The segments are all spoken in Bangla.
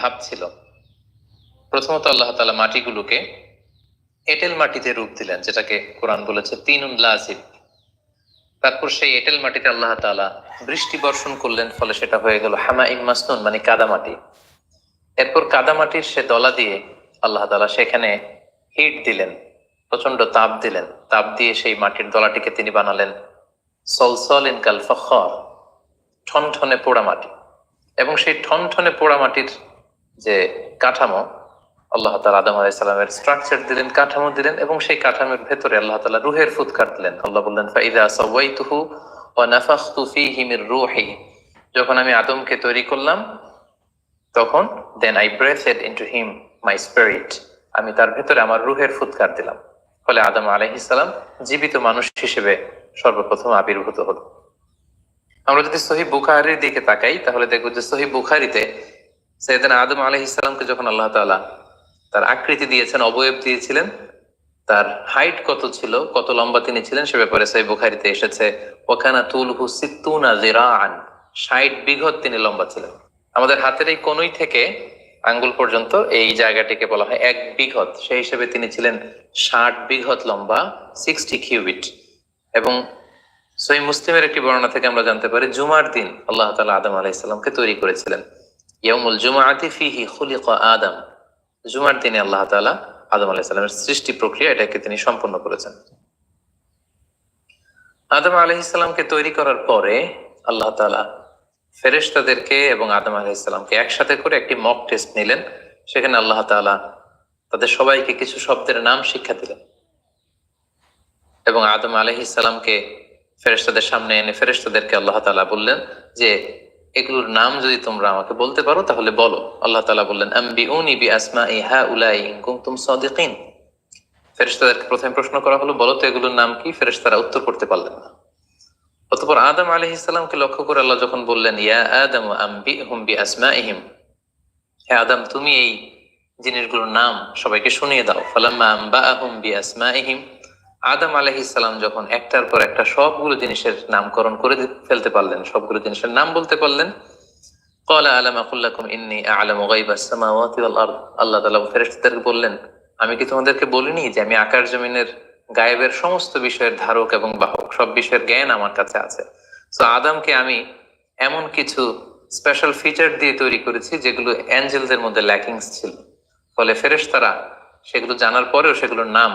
ধাপ ছিল প্রথমত আল্লাহ তালা মাটিগুলোকে এঁটেল মাটিতে রূপ দিলেন, যেটাকে কোরআন বলেছে তিন লাসিব তারপর সেই এঁটেল মাটিতে আল্লাহ তালা বৃষ্টি বর্ষণ করলেন, ফলে সেটা হয়ে গেল হামা ইমাসনুন মানে কাদা মাটি এরপর কাদা মাটির সে দলা দিয়ে আল্লাহ তালা সেখানে হিট দিলেন প্রচণ্ড তাপ দিলেন। তাপ দিয়ে সেই মাটির দলাটিকে তিনি বানালেন সলসল ইন কাল ফখর, ঠনঠনে পোড়া মাটি। এবং সেই ঠনঠনে পোড়া মাটির যে কাঠামো, আল্লাহ তালা আদম আলাইসালামের স্ট্রাকচার দিলেন, কাঠামো দিলেন এবং সেই কাঠামোর ভেতরে আল্লাহ তালা রুহের ফুৎকার দিলেন। আল্লাহ বললেন, ফাইদা নাফাখতু যখন আমি আদমকে তৈরি করলাম, তখন then I him my spirit আমি তার ভেতরে আমার রুহের ফুৎকার দিলাম। ফলে আদম আলাইহিসসালাম জীবিত মানুষ হিসেবে সর্বপ্রথম আবির্ভূত হলো। আমরা যদি সহি বুখারির দিকে তাকাই, তাহলে দেখব যে সহি বুখারিতে সৈয়দান আদম আলহ ইসলামকে যখন আল্লাহ তালা তার আকৃতি দিয়েছেন, অবয়ব দিয়েছিলেন, তার হাইট কত ছিল, কত লম্বা তিনি ছিলেন, সে ব্যাপারে সহি বুখারিতে এসেছে, ওখানা তুলহু সিত্তুনা জিরাআন ষাট বিঘত তিনি লম্বা ছিলেন। আমাদের হাতের এই কোনই থেকে আঙ্গুল পর্যন্ত এই জায়গাটিকে বলা হয় এক বিঘত। সেই হিসেবে তিনি ছিলেন ষাট বিঘত লম্বা সিক্সটি কিউবিট এবং সহি মুসলিমের একটি বর্ণনা থেকে আমরা জানতে পারি, জুমার দিন আল্লাহ তালা আদম আলাইসাল্লামকে তৈরি করেছিলেন। ইয়ামুল জুমাআতি ফিহি খুলিক আদম। জুমার দিনে আল্লাহ তালা আদম সৃষ্টি প্রক্রিয়া এটাকে তিনি সম্পন্ন করেছেন। আদম তৈরি করার পরে আল্লাহ তালা এবং আদম আলাইসাল্লামকে একসাথে করে একটি মক টেস্ট নিলেন। সেখানে আল্লাহ তালা তাদের সবাইকে কিছু শব্দের নাম শিক্ষা দিলেন। এবং আদম আলহিসাল্লামকে ফেরেশতাদের সামনে এনে ফেরেশতাদেরকে আল্লাহ তালা বললেন যে এগুলোর নাম যদি তোমরা আমাকে বলতে পারো, তাহলে বলো। আল্লাহ তালা বললেন আম্বি উনি বি আসমা ইহা উলাই কুমতুম সাদিকিন। ফেরেশতাদেরকে প্রথমে প্রশ্ন করা হলো, বলো তো এগুলোর নাম কি? ফেরেশতারা উত্তর করতে পারলেন না। অতপর আদম আলী ইসলামকে লক্ষ্য করে আল্লাহ যখন বললেন, ইয়া আদম আম্বি হুম বি আসমা ইহিম হে আদম, তুমি এই জিনিসগুলোর নাম সবাইকে শুনিয়ে দাও। ফালাম্মা আম্বা আহুম বি আসমা ইহিম আদম আলহিসাল্লাম যখন একটার পর একটা সবগুলো জিনিসের নামকরণ করে ফেলতে পারলেন, সবগুলো জিনিসের নাম বলতে পারলেন। বললেন, আমি কি তোমাদেরকে বলিনি যে আমি আকাশ জমিনের গায়েবের সমস্ত বিষয়ের ধারক এবং বাহক, সব বিষয়ের জ্ঞান আমার কাছে আছে? তো আদমকে আমি এমন কিছু স্পেশাল ফিচার দিয়ে তৈরি করেছি যেগুলো অ্যাঞ্জেলদের মধ্যে ল্যাকিংস ছিল। ফলে ফেরেশতারা সেগুলো জানার পরেও সেগুলোর নাম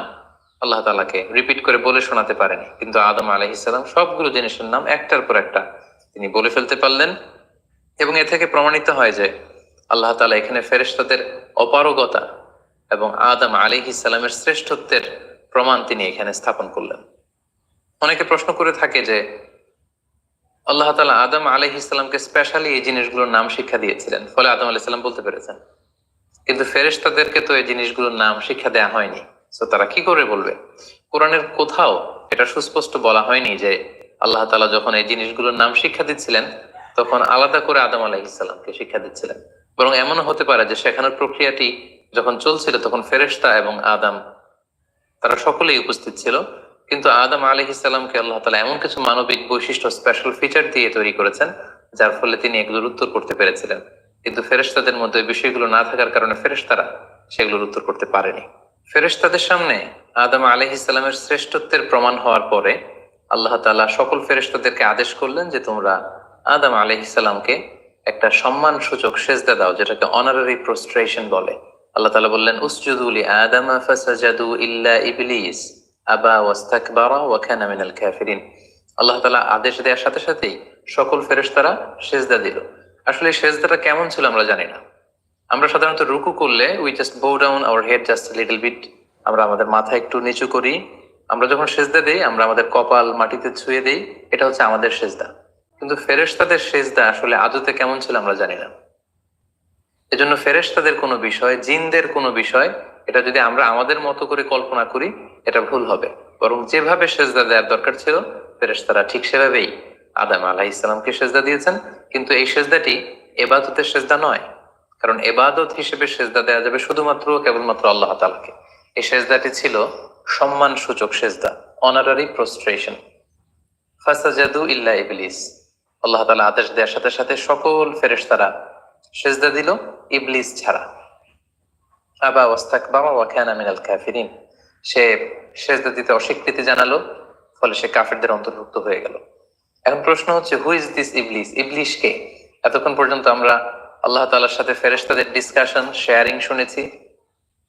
আল্লাহ তালাকে রিপিট করে বলে শোনাতে পারেনি। কিন্তু আদম আলহিসাল্লাম সবগুলো জিনিসের নাম একটার পর একটা তিনি বলে ফেলতে পারলেন এবং এ থেকে প্রমাণিত হয় যে আল্লাহ তালা এখানে ফেরেশতাদের অপারগতা এবং আদম আলী ইসালামের শ্রেষ্ঠত্বের প্রমাণ তিনি এখানে স্থাপন করলেন। অনেকে প্রশ্ন করে থাকে যে আল্লাহ তালা আদম আলী ইসলামকে স্পেশালি এই জিনিসগুলোর নাম শিক্ষা দিয়েছিলেন, ফলে আদম আলি সাল্লাম বলতে পেরেছেন। কিন্তু ফেরেশতাদেরকে তো এই জিনিসগুলোর নাম শিক্ষা দেয়া হয়নি। তো তারা কি করে বলবে? কোরআনের কোথাও এটা সুস্পষ্ট বলা হয়নি যে আল্লাহ তালা যখন এই জিনিসগুলোর নাম শিক্ষা দিচ্ছিলেন, তখন আলাদা করে আদম আলাইসাল্লামকে শিক্ষা দিচ্ছিলেন। বরং এমনও হতে পারে যে শেখানোর প্রক্রিয়াটি যখন চলছিল, তখন ফেরেশতা এবং আদম, তারা সকলেই উপস্থিত ছিল। কিন্তু আদম আলহ ইসলামকে আল্লাহ তালা এমন কিছু মানবিক বৈশিষ্ট্য স্পেশাল ফিচার দিয়ে তৈরি করেছেন, যার ফলে তিনি এগুলোর উত্তর করতে পেরেছিলেন। কিন্তু ফেরেশতাদের মধ্যে বিষয়গুলো না থাকার কারণে ফেরেশতারা সেগুলোর উত্তর করতে পারেনি। ফেরেশতাদের সামনে আদম আলহ ইসলামের শ্রেষ্ঠত্বের প্রমাণ হওয়ার পরে আল্লাহ তালা সকল ফেরেশতাদেরকে আদেশ করলেন যে তোমরা আদম আলহ ইসলামকে একটা সম্মান সূচক সেজদা দাও, যেটাকে অনারারি প্রস্ট্রেশন বলে। আল্লাহ তালা বললেন উসজুদুলি আদম ফাসাজাদু ইল্লা ইবলিস, আবা ওয়াস্তাকবারা ওয়া কানা মিনাল কাফিরিন। আল্লাহ তালা আদেশ দেওয়ার সাথে সাথেই সকল ফেরেশতারা সেজদা দিল। আসলে সেজদাটা কেমন ছিল আমরা জানি না। আমরা সাধারণত রুকু করলে we just bow down our head just little bit আমরা আমাদের মাথা একটু নিচু করি। আমরা যখন সেজদা দেই, আমরা আমাদের কপাল মাটিতে ছুঁয়ে দেই, এটা হচ্ছে আমাদের সেজদা। কিন্তু ফেরেশতাদের সেজদা আসলে আদতে কেমন ছিল আমরা জানি না। এজন্য ফেরেশতাদের কোনো বিষয়, জিনদের কোনো বিষয়, এটা যদি আমরা আমাদের মতো করে কল্পনা করি, এটা ভুল হবে। বরং যেভাবে সেজদা দেওয়ার দরকার ছিল, ফেরেশতারা ঠিক সেভাবেই আদাম আলাহ ইসলামকে সেজদা দিয়েছেন। কিন্তু এই সেজদাটি এবাদতের সেজদা নয়। কারণ এবাদত হিসেবে সেজদা দেওয়া যাবে শুধুমাত্র কেবলমাত্র আল্লাহ তালাকে এই সেজদাটি ছিল সম্মান সূচক সেজদা অনারারি প্রস্ট্রেশন ফাসাজাদু ইল্লা ইবলিস। আল্লাহ তালা আদেশ দেওয়ার সাথে সাথে সকল সেজদা দিল ইবলিস ছাড়া। আবা ওয়াস্তাক বাবা কাফিরিন। সে সেজদা দিতে অস্বীকৃতি জানালো, ফলে সে কাফেরদের অন্তর্ভুক্ত হয়ে গেল। এখন প্রশ্ন হচ্ছে হু ইজ দিস ইবলিস? ইবলিশ কে? এতক্ষণ পর্যন্ত আমরা আল্লাহ তাআলার সাথে ফেরেশতাদের ডিসকাশন শেয়ারিং শুনেছি।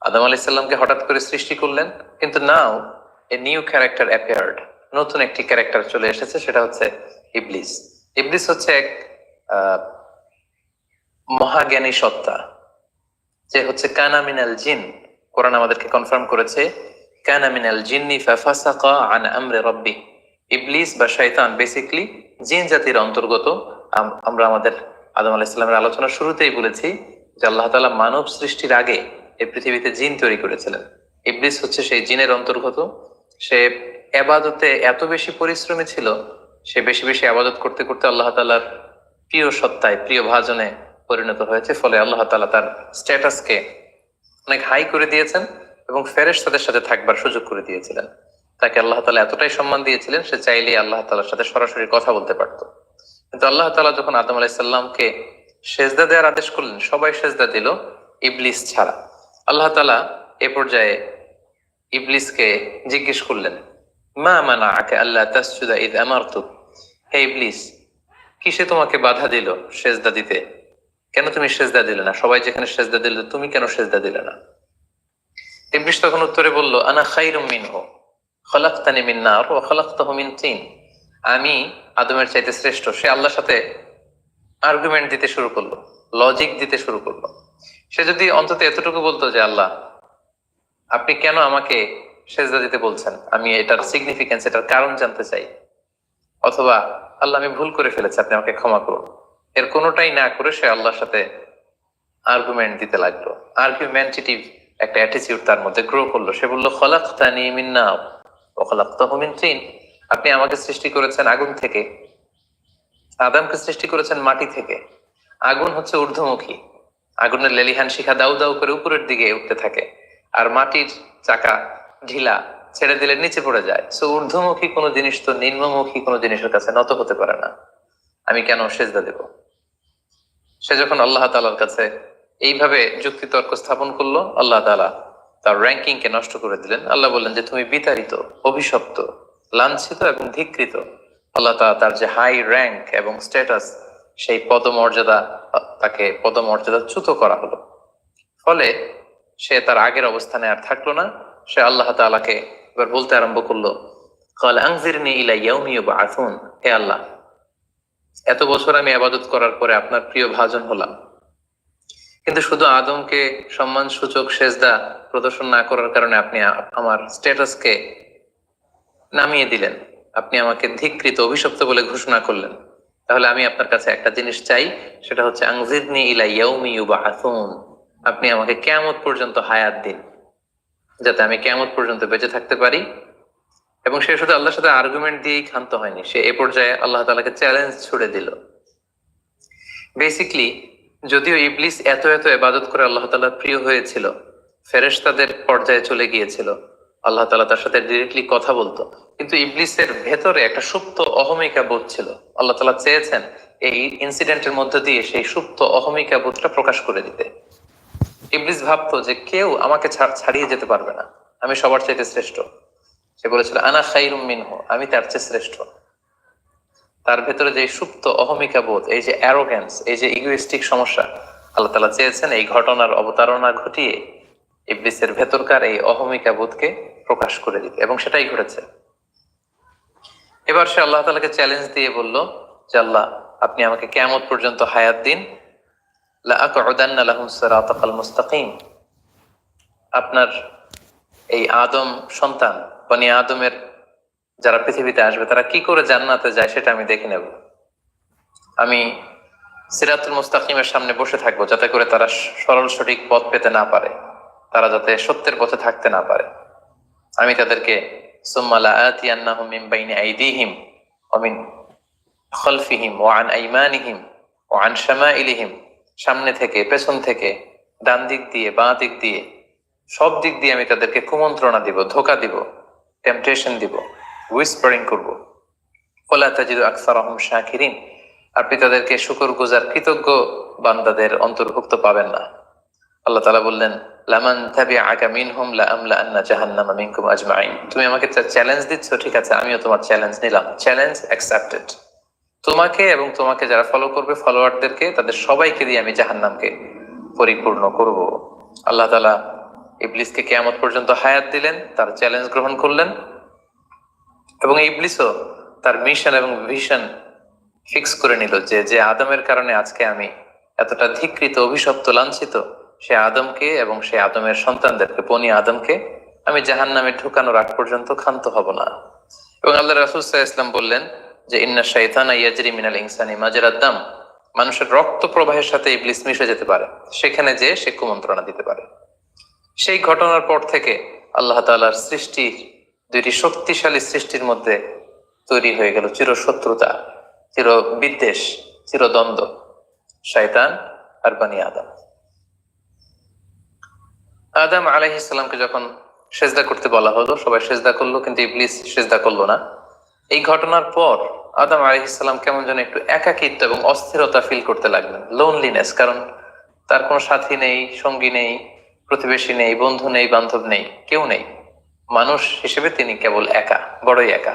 আদম আলাইহিস সালামকে হঠাৎ করে সৃষ্টি করলেন, কিন্তু now a new character appeared নতুন একটি ক্যারেক্টার চলে এসেছে, সেটা হচ্ছে ইবলিস। ইবলিস হচ্ছে এক মহাজ্ঞানী সত্তা। যে হচ্ছে কানামিনাল জিন। কোরআন আমাদেরকে কনফার্ম করেছে কানামিনাল জিন্নি ফাফাসাকা আন আমরে রব্বি। ইবলিস বা শয়তান বেসিকলি জিন জাতির অন্তর্গত, আম- আমরা আমাদের আদম আলাহ ইসলামের আলোচনা শুরুতেই বলেছি যে আল্লাহ তাআলা মানব সৃষ্টির আগে এই পৃথিবীতে জিন তৈরি করেছিলেন। ইবলিস হচ্ছে সেই জিনের অন্তর্গত। সে এবাদতে এত বেশি পরিশ্রমী ছিল, সে বেশি বেশি আবাদত করতে করতে আল্লাহ তাআলার প্রিয় সত্তায়, প্রিয় ভাজনে পরিণত হয়েছে। ফলে আল্লাহ তাআলা তার স্ট্যাটাসকে অনেক হাই করে দিয়েছেন এবং ফেরেশ তাদের সাথে থাকবার সুযোগ করে দিয়েছিলেন। তাকে আল্লাহ তালা এতটাই সম্মান দিয়েছিলেন, সে চাইলে আল্লাহ তালার সাথে সরাসরি কথা বলতে পারত। কিন্তু আল্লাহ তাআলা যখন আদম আলাইসাল্লামকে সেজদা দেওয়ার আদেশ করলেন, সবাই সেজদা দিল ইবলিস ছাড়া। আল্লাহ তাআলা এ পর্যায়ে ইবলিসকে জিজ্ঞেস করলেন, মা মানা আকে আল্লাহ তাসজুদা ইদ আমারতু? হে ইবলিস, কিসে তোমাকে বাধা দিল সেজদা দিতে? কেন তুমি সেজদা দিলে না? সবাই যেখানে সেজদা দিলে, তুমি কেন সেজদা দিলে না? ইবলিস তখন উত্তরে বলল, আনা খাইরুম মিনহু, খলাকতানি মিন নার, ওয়া খলাকতাহু তিন। আমি আদমের চাইতে শ্রেষ্ঠ। সে আল্লাহর সাথে আর্গুমেন্ট দিতে শুরু করল লজিক দিতে শুরু করল। সে যদি অন্তত এতটুকু বলতো যে, আল্লাহ, আপনি কেন আমাকে সেজদা দিতে বলছেন? আমি এটার সিগনিফিকেন্স এটার কারণ জানতে চাই। অথবা, আল্লাহ, আমি ভুল করে ফেলেছি, আপনি আমাকে ক্ষমা করুন। এর কোনোটাই না করে সে আল্লাহর সাথে আর্গুমেন্ট দিতে লাগল। আর্গুমেন্টেটিভ একটা অ্যাটিটিউড তার মধ্যে গ্রো করল। সে বলল খলাক তানি মিন্না ও খলাক তহমিন তিন। আপনি আমাকে সৃষ্টি করেছেন আগুন থেকে। আদামকে সৃষ্টি করেছেন মাটি থেকে। আগুন হচ্ছে ঊর্ধ্বমুখী। আগুনের লেলিহান শিখা দাউ দাউ করে উপরের দিকে উঠতে থাকে। আর মাটির চাকা ঢিলা ছেড়ে দিলে নিচে পড়ে যায়। সো ঊর্ধ্বমুখী কোনো জিনিস তো নিম্নমুখী কোনো জিনিসের কাছে নত হতে পারে না। আমি কেন সেজদা দেব? সে যখন আল্লাহ তালার কাছে এইভাবে যুক্তি তর্ক স্থাপন করল, আল্লাহ তালা তার র্যাঙ্কিং কে নষ্ট করে দিলেন। আল্লাহ বললেন যে, তুমি বিতাড়িত, অভিশপ্ত লাঞ্ছিত এবং ধিকৃত। আল্লাহ তালা তার যে হাই র্যাঙ্ক এবং স্ট্যাটাস, সেই পদমর্যাদা, তাকে পদমর্যাদাচ্যুত করা হলো। ফলে সে তার আগের অবস্থানে আর থাকল না। সে আল্লাহ তালাকে এবার বলতে আরম্ভ করল, কল ইলা বা আফুন হে আল্লাহ, এত বছর আমি আবাদত করার পরে আপনার প্রিয় ভাজন হলাম। কিন্তু শুধু আদমকে সম্মানসূচক সেজদা প্রদর্শন না করার কারণে আপনি আমার স্ট্যাটাসকে নামিয়ে দিলেন। আপনি আমাকে ধিকৃত অভিশপ্ত বলে ঘোষণা করলেন। তাহলে আমি আপনার কাছে একটা জিনিস চাই, সেটা হচ্ছে, আংজিদনি ইলা ইয়াউমি ইউবাআসুন। আপনি আমাকে কিয়ামত পর্যন্ত হায়াত দিন, যাতে আমি কিয়ামত পর্যন্ত বেঁচে থাকতে পারি। এবং সে শুধু আল্লাহর সাথে আর্গুমেন্ট দিয়েই ক্ষান্ত হয়নি, সে এ পর্যায়ে আল্লাহ তালাকে চ্যালেঞ্জ ছুড়ে দিল। বেসিকলি যদিও ইবলিস এত এত ইবাদত করে আল্লাহ তাআলার প্রিয় হয়েছিল ফেরেশ তাদের পর্যায়ে চলে গিয়েছিল আল্লাহ তালা তার সাথে ডিরেক্টলি কথা বলতো। কিন্তু ইবলিসের ভেতরে একটা সুপ্ত অহমিকা বোধ ছিল। আল্লাহ তাআলা চেয়েছেন এই ইনসিডেন্টের মধ্য দিয়ে সেই সুপ্ত অহমিকা বোধটা প্রকাশ করে দিতে। ইবলিস ভাবতো যে কেউ আমাকে ছাড়িয়ে যেতে পারবে না। আমি সবার চাইতে শ্রেষ্ঠ। সে বলেছিল, আনা খাইরুম মিনহু, আমি তার চেয়ে শ্রেষ্ঠ। তার ভেতরে যে সুপ্ত অহমিকা বোধ, এই যে অ্যারোগ্যান্স এই যে ইগোইস্টিক সমস্যা, আল্লাহ তালা চেয়েছেন এই ঘটনার অবতারণা ঘটিয়ে ইবলিসের ভেতরকার এই অহমিকা বোধকে প্রকাশ করে দিতে। এবং সেটাই ঘটেছে। এবার সে আল্লাহ তালাকে চ্যালেঞ্জ দিয়ে বলল যে, আল্লাহ, আপনি আমাকে কেমত পর্যন্ত হায়াত দিন। মুস্তাকিম। আপনার এই আদম সন্তান, বনি আদমের যারা পৃথিবীতে আসবে, তারা কি করে জান্নাতে যায় সেটা আমি দেখে নেব। আমি সিরাতুল মুস্তাকিমের সামনে বসে থাকব যাতে করে তারা সরল সঠিক পথ পেতে না পারে। তারা যাতে সত্যের পথে থাকতে না পারে। আমি তাদেরকে মিন সামনে থেকে, পেছন থেকে, ডান দিক দিয়ে, বাঁ দিক দিয়ে, সব দিক দিয়ে আমি তাদেরকে কুমন্ত্রণা দিব, ধোকা দিব টেম্পটেশন দিব উইসপারিং করব। ওলা তাজিদু আকসারহুম শাকিরিন। আপনি তাদেরকে শুকর গুজার কৃতজ্ঞ বান্দাদের অন্তর্ভুক্ত পাবেন না। আল্লাহ তালা বললেন, লামান তাবি আকা মিনহুম লা আমলা আন্না জাহান্নামা আজমাইন তুমি আমাকে চ্যালেঞ্জ দিচ্ছ, ঠিক আছে, আমিও তোমার চ্যালেঞ্জ নিলাম। চ্যালেঞ্জ অ্যাকসেপ্টেড তোমাকে এবং তোমাকে যারা ফলো করবে ফলোয়ারদেরকে তাদের সবাইকে দিয়ে আমি জাহান্নামকে পরিপূর্ণ করব। আল্লাহ তালা ইবলিসকে কেয়ামত পর্যন্ত হায়াত দিলেন, তার চ্যালেঞ্জ গ্রহণ করলেন এবং ইবলিসও তার মিশন এবং ভিশন ফিক্স করে নিল যে যে আদমের কারণে আজকে আমি এতটা ধিকৃত, অভিশপ্ত, লাঞ্ছিত সে আদমকে এবং সে আদমের সন্তানদেরকে, বনি আদমকে আমি জাহান নামে ঢুকানোর আগ পর্যন্ত ক্ষান্ত হব না। এবং আল্লাহ রাসুল ইসলাম বললেন যে, ইন্না শাইতানা ইয়াজরি মিনাল ইনসানি মাজরাদ্দাম মানুষের রক্ত প্রবাহের সাথে ইবলিস মিশে যেতে পারে। সেখানে যে সে কুমন্ত্রণা দিতে পারে। সেই ঘটনার পর থেকে আল্লাহ তালার সৃষ্টির দুইটি শক্তিশালী সৃষ্টির মধ্যে তৈরি হয়ে গেল চিরশত্রুতা চির বিদ্বেষ চিরদ্বন্দ্ব, শয়তান আর বানি আদম। আদম আলাইহিসাল্লামকে যখন সেজদা করতে বলা হলো, সবাই সেজদা করল, কিন্তু ইবলিস সেজদা করল না। এই ঘটনার পর আদম আলাইহিসাল্লাম কেমন যেন একটু একাকিত্ব এবং অস্থিরতা ফিল করতে লাগলেন লোনলিনেস কারণ তার কোনো সাথী নেই, সঙ্গী নেই, প্রতিবেশী নেই, বন্ধু নেই, বান্ধব নেই, কেউ নেই। মানুষ হিসেবে তিনি কেবল একা, বড়ই একা।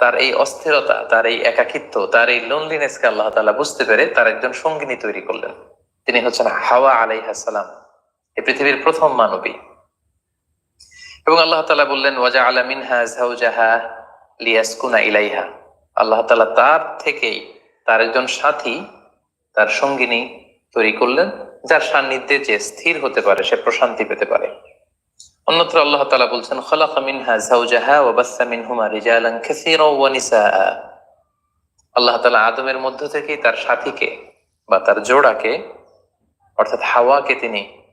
তার এই অস্থিরতা, তার এই একাকিত্ব, তার এই লোনলিনেসকে আল্লাহ তালা বুঝতে পেরে তার একজন সঙ্গিনী তৈরি করলেন। তিনি হচ্ছেন হাওয়া আলাইহাসালাম এই পৃথিবীর প্রথম মানবী। এবং আল্লাহ তালা বললেন ওয়াজা আলা মিনহা জাহা লিয়াসকুনা ইলাইহা। আল্লাহ তালা তার থেকেই তার একজন সাথী, তার সঙ্গিনী তৈরি করলেন, যার সান্নিধ্যে যে স্থির হতে পারে, সে প্রশান্তি পেতে পারে। অন্যত্র আল্লাহ তালা বলছেন, খলাকা মিনহা জাউজাহা ওয়া বাসসা মিনহুমা রিজালান কাসীরা ওয়া নিসাআ। আল্লাহ তালা আদমের মধ্য থেকেই তার সাথীকে বা তার জোড়াকে, অর্থাৎ হাওয়াকে তিনি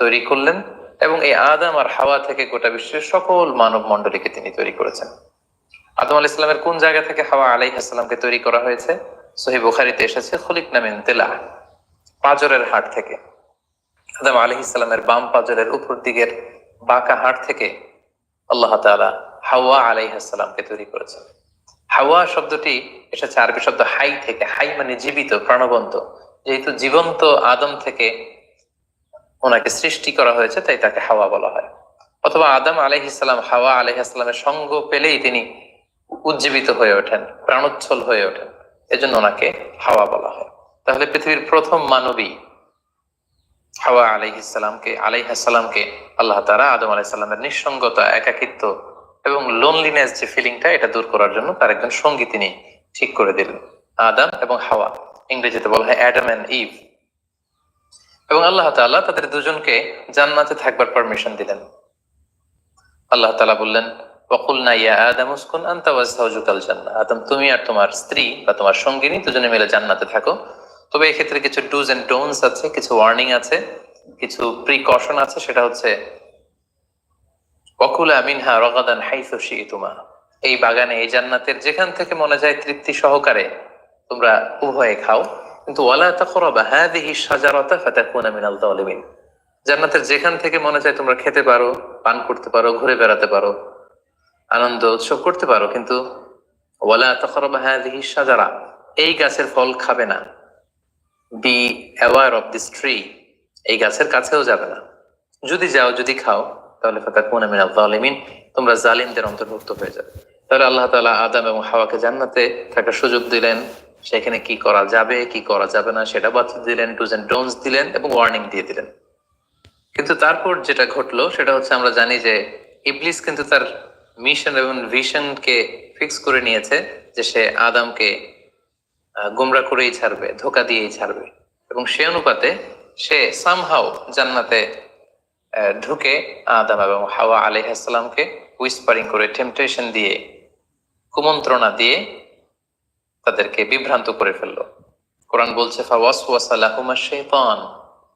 তৈরি করলেন এবং এই আদম আর হাওয়া থেকে গোটা বিশ্বের সকল মানব মণ্ডলীকে তিনি তৈরি করেছেন। আদম আল ইসলামের কোন জায়গা থেকে হাওয়া আলাই হাসলামকে তৈরি করা হয়েছে? সহি বুখারিতে এসেছে, খলিক নামিন তেলা পাজরের হাট থেকে। আদম আলি ইসলামের বাম পাজরের উপর দিকের বাঁকা হাট থেকে আল্লাহ তালা হাওয়া আলাইহাসাল্লামকে তৈরি করেছেন। হাওয়া শব্দটি এসেছে আরবি শব্দ হাই থেকে, হাই মানে জীবিত, প্রাণবন্ত। যেহেতু জীবন্ত আদম থেকে ওনাকে সৃষ্টি করা হয়েছে, তাই তাকে হাওয়া বলা হয়। অথবা আদম আলহিসাল্লাম হাওয়া আলহিসাল্লামের সঙ্গ পেলেই তিনি উজ্জীবিত হয়ে ওঠেন, প্রাণোচ্ছল হয়ে ওঠেন। এজন্য ওনাকে হাওয়া বলা হয়। তাহলে পৃথিবীর প্রথম মানবী হাওয়া আলাইহিসাল্লামকে আলাইহাসাল্লামকে আল্লাহ তারা আদম আলাইসাল্লামের নিঃসঙ্গতা, একাকিত্ব এবং লোনলিনেস যে ফিলিংটা এটা দূর করার জন্য তার একজন সঙ্গী তিনি ঠিক করে দিলেন। আদাম এবং হাওয়া, ইংরেজিতে বলা হয় অ্যাডাম অ্যান্ড ইভ। এবং আল্লাহ তাআলা তাদের দুজনকে জান্নাতে থাকবার পারমিশন দিলেন। আল্লাহ তাআলা বললেন ইয়া আদম উসকুন আদম, তুমি আর তোমার স্ত্রী বা তোমার সঙ্গিনী দুজনে মিলে জান্নাতে থাকো। তবে কিছু ডুজ ডোনস আছে, কিছু ওয়ার্নিং আছে, কিছু প্রিকশন আছে, সেটা হচ্ছে, ওয়াকুলা মিনহা রগাদান হাইসু শিইতুমা এই বাগানে, এই জান্নাতের যেখান থেকে মনে যায় তৃপ্তি সহকারে তোমরা উভয়ে খাও। কিন্তু ওয়ালা তাকরাবা হাদিহি শাজারাতা ফাতাকুনা মিনাল যালিমিন। জান্নাতের যেখান থেকে মনে চায় তোমরা খেতে পারো, পান করতে পারো, ঘুরে বেড়াতে পারো, আনন্দ, উৎসব করতে পারো, কিন্তু ওয়ালা তাকরাবা হাদিহি শাজারা, এই গাছের ফল খাবে না। Be aware of this tree এই গাছের কাছেও যাবে না। যদি যাও, যদি খাও, তাহলে ফাতাকুনা মিনাল যালিমিন, তোমরা জালিমদের অন্তর্ভুক্ত হয়ে যাবে। তাহলে আল্লাহ তাআলা আদম এবং হাওয়াকে জান্নাতে থাকার সুযোগ দিলেন। সেখানে কি করা যাবে, কি করা যাবে না, সেটা বাতলে দিলেন ডুজ এন্ড ডোনস দিলেন এবং ওয়ার্নিং দিয়ে দিলেন। কিন্তু তারপর যেটা ঘটলো, সেটা হচ্ছে আমরা জানি যে ইবলিস কিন্তু তার মিশন এবং ভিশনকে ফিক্স করে নিয়েছে যে সে আদামকে গুমরা করেই ছাড়বে, ধোকা দিয়েই ছাড়বে। এবং সে অনুপাতে সে সামহাও জান্নাতে ঢুকে আদাম এবং হাওয়া আলাইহাসাল্লামকে উইসপারিং করে টেম্পটেশন দিয়ে, কুমন্ত্রণা দিয়ে তাদেরকে বিভ্রান্ত করে ফেলল। কোরআন বলছে, ফাওয়াসওয়াসা লাহুমা শাইতান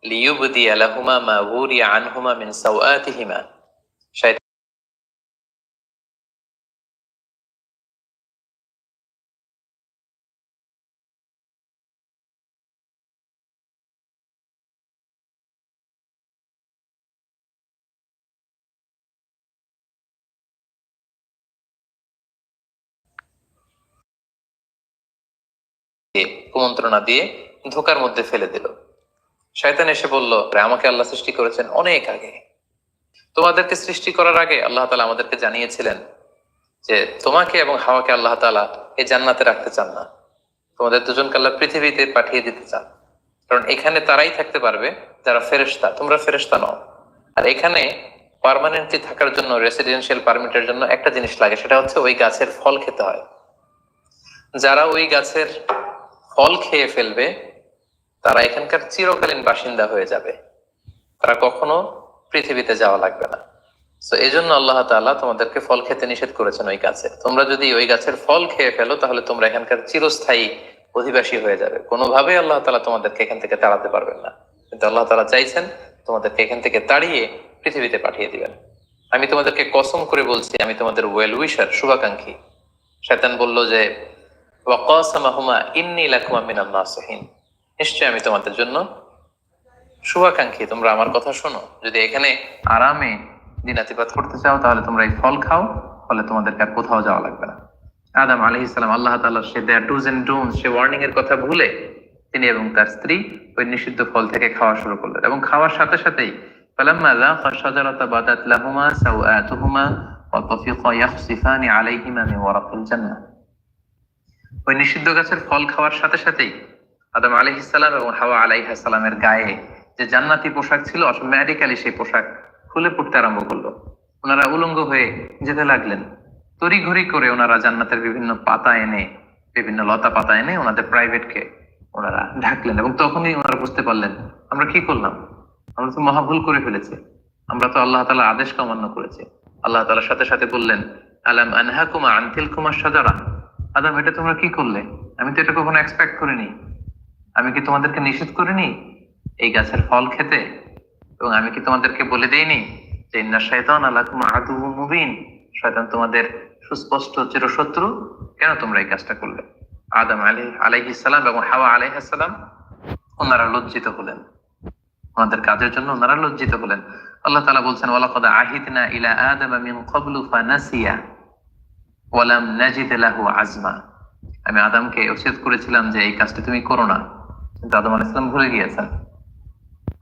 লিইউবদি লাহুমা মা উরিয়া আনহুমা মিন সাওআতিহিমা কুমন্ত্রণা দিয়ে ধোকার মধ্যে ফেলে দিল। শয়তান এসে বলল আমাকে আল্লাহ সৃষ্টি করেছেন অনেক আগে। তোমাদেরকে সৃষ্টি করার আগে আল্লাহ তালা আমাদেরকে জানিয়েছিলেন যে তোমাকে এবং হাওয়াকে আল্লাহ তালা এই জান্নাতে রাখতে চান না। তোমাদের দুজনকে আল্লাহ পৃথিবীতে পাঠিয়ে দিতে চান। কারণ এখানে তারাই থাকতে পারবে, যারা ফেরেস্তা তোমরা ফেরেস্তা নও। আর এখানে পার্মানেন্টলি থাকার জন্য, রেসিডেন্সিয়াল পারমিটের জন্য একটা জিনিস লাগে, সেটা হচ্ছে ওই গাছের ফল খেতে হয়। যারা ওই গাছের ফল খেয়ে ফেলবে, তারা এখানকার চিরকালীন বাসিন্দা হয়ে যাবে। তারা কখনো পৃথিবীতে যাওয়া লাগবে না। তো এই জন্য আল্লাহ তাআলা তোমাদেরকে ফল খেতে নিষেধ করেছেন ওই গাছে। তোমরা যদি ওই গাছের ফল খেয়ে ফেলো, তাহলে তোমরা এখানকার চিরস্থায়ী অধিবাসী হয়ে যাবে। কোনোভাবে আল্লাহ তালা তোমাদেরকে এখান থেকে তাড়াতে পারবেন না। কিন্তু আল্লাহ তালা চাইছেন তোমাদেরকে এখান থেকে তাড়িয়ে পৃথিবীতে পাঠিয়ে দিবেন। আমি তোমাদেরকে কসম করে বলছি, আমি তোমাদের ওয়েল উইশার শুভাকাঙ্ক্ষী। শয়তান বলল যে ওয়াকাসামাহুমা ইন্নী লাকুমা মিনান নাসিহিন নিশ্চয় আমি তোমাদের জন্য শুভাকাঙ্ক্ষী তোমরা আমার কথা শোনো যদি এখানে আরামে দিনাতিপাত করতে চাও তাহলে তোমরা এই ফল খাও ফলে তোমাদেরকে আর কোথাও যাওয়া লাগবে না আদম আলহ ইসলাম আল্লাহ তাআলা সে দেয়ার টুজ এন্ড ডোনস সে ওয়ার্নিং এর কথা ভুলে তিনি এবং তার স্ত্রী ওই নিষিদ্ধ ফল থেকে খাওয়া শুরু করলেন এবং খাওয়ার সাথে সাথেই فلما ذاقا الشجرة بدت لهما سوآتهما وطفقا يخصفان عليهما من ورق الجنة ওই নিষিদ্ধ গাছের ফল খাওয়ার সাথে সাথেই আদম আলাইহ সালাম এবং হাওয়া আলাইহ সালামের গায়ে যে জান্নাতি পোশাক ছিল অটোমেটিক্যালি সেই পোশাক খুলে পড়তে আরম্ভ করল। ওনারা উলঙ্গ হয়ে যেতে লাগলেন। তড়িঘড়ি করে ওনারা জান্নাতের বিভিন্ন পাতা এনে, বিভিন্ন লতা পাতা এনে ওনাদের প্রাইভেটকে ওনারা ঢাকলেন এবং তখনই ওনারা বুঝতে পারলেন, আমরা কি করলাম? আমরা তো মহাভুল করে ফেলেছি। আমরা তো আল্লাহ তালা আদেশ অমান্য করেছি। আল্লাহ তালার সাথে সাথে বললেন, আলাম আনহাকুমা আনতিল কুমার সাজারা আদম এটা তোমরা কি করলে? আমি তো এটা কখনো এক্সপেক্ট করিনি। আমি কি তোমাদেরকে নিষেধ করিনি? এই গাছের ফল খেতে? এবং আমি কি তোমাদেরকে বলে দেইনি যে ইন্না শয়তান আলাকুম আদু মুবিন? শয়তান তোমাদের সুস্পষ্ট চিরশত্রু। কেন তোমরা এই কাজটা করলে? আদম আলী আলাইহিস সালাম এবং হাওয়া আলাইহিস সালাম ওনারা লজ্জিত হলেন। ওনাদের কাজের জন্য ওনারা লজ্জিত হলেন। আল্লাহ তাআলা বলছেন, ওয়ালাকাদ আহিদনা ইলা আদামা মিন ক্বাবলু ফানাসিয়া। ওয়ালাম নাজিদ আজমা। আমি আদমকে উচিত করেছিলাম যে এই কাজটি তুমি করো না। কিন্তু আদম আলাইহিস সালাম ভুলে গিয়েছেন।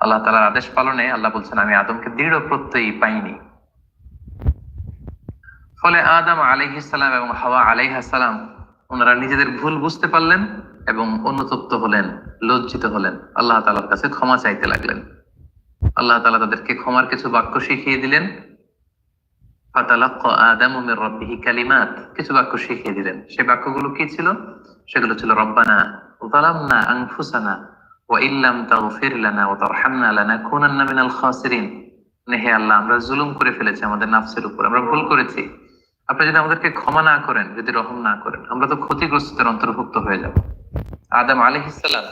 আল্লাহ তাআলার আদেশ পালনে আল্লাহ বলছেন, আমি আদমকে দৃঢ় প্রত্যয়ী পাইনি। ফলে আদম আলাইহিস সালাম এবং হাওয়া আলাইহিস সালাম, ওনারা নিজেদের ভুল বুঝতে পারলেন এবং অনুতপ্ত হলেন, লজ্জিত হলেন। আল্লাহ তালার কাছে ক্ষমা চাইতে লাগলেন। আল্লাহ তাআলা তাদেরকে ক্ষমার কিছু বাক্য শিখিয়ে দিলেন। আদামু রাব্বিহি কালিমাত। কিছু বাক্য শিখিয়ে দিলেন। সেই বাক্যগুলো কি ছিল? সেগুলো ছিল, রব্বানা যালামনা আনফুসানা ওয়া ইল্লাম তাগফির লানা ওয়া তারহামনা লানাকুনান্না মিনাল খাসিরিন। মানে হে আল্লাহ, আমরা জুলুম করে ফেলেছি, আমাদের নাফসের উপর। আমরা ভুল করেছি। আপনি যদি আমাদেরকে ক্ষমা না করেন, যদি রহম না করেন, আমরা তো ক্ষতিগ্রস্তদের অন্তর্ভুক্ত হয়ে যাব। আদম আলাইহিসসালাম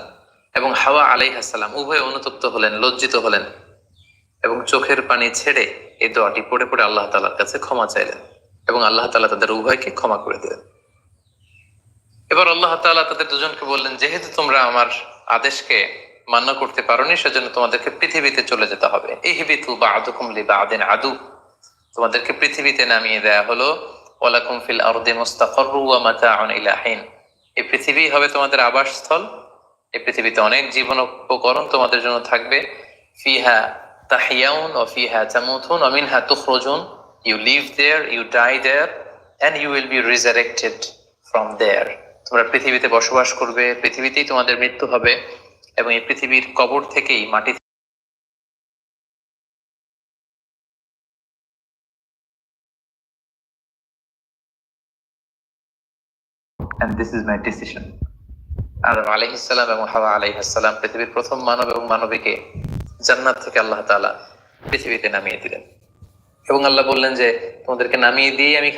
এবং হাওয়া আলাইহাসালাম উভয় অনুতপ্ত হলেন, লজ্জিত হলেন এবং চোখের পানি ছেড়ে এই দোয়াটি পড়ে পড়ে আল্লাহ তালার কাছে ক্ষমা চাইলেন এবং আল্লাহ তালা তাদের উভয়কে ক্ষমা করে দিলেন। এবার আল্লাহ তাআলা তাদের দুজনকে বললেন, যেহেতু তোমরা আমার আদেশকে মান্য করতে পারোনি, সেজন্য তোমাদেরকে পৃথিবীতে চলে যেতে হবে। এই হিবিতু বা আদুকুম লি বা আদিন আদু। তোমাদেরকে পৃথিবীতে নামিয়ে দেয়া হলো, ওয়ালাকুম ফিল আরদি মুস্তাকররু ওয়া মাতাউন ইলাহিন এই পৃথিবী হবে তোমাদের আবাসস্থল। এই পৃথিবীতে অনেক জীবন উপকরণ তোমাদের জন্য থাকবে। ফিহা ফিহা তামুতুন ওয়া মিনহা তুখরুজুন। You live there you die there and you will be resurrected from there তোমরা পৃথিবীতে বসবাস করবে, পৃথিবীতেই তোমাদের মৃত্যু হবে, এবং এই পৃথিবীর কবর থেকেই মাটি and this is my decision. আদম আলাইহিসসালাম এবং হাওয়া আলাইহিসসালাম পৃথিবীর প্রথম মানব এবং মানবীকে জান্নাত থেকে আল্লাহ তালা পৃথিবীতে নামিয়ে দিলেন। এবং আল্লাহ বললেন যে, তোমাদেরকে নামিয়ে দিয়ে আমি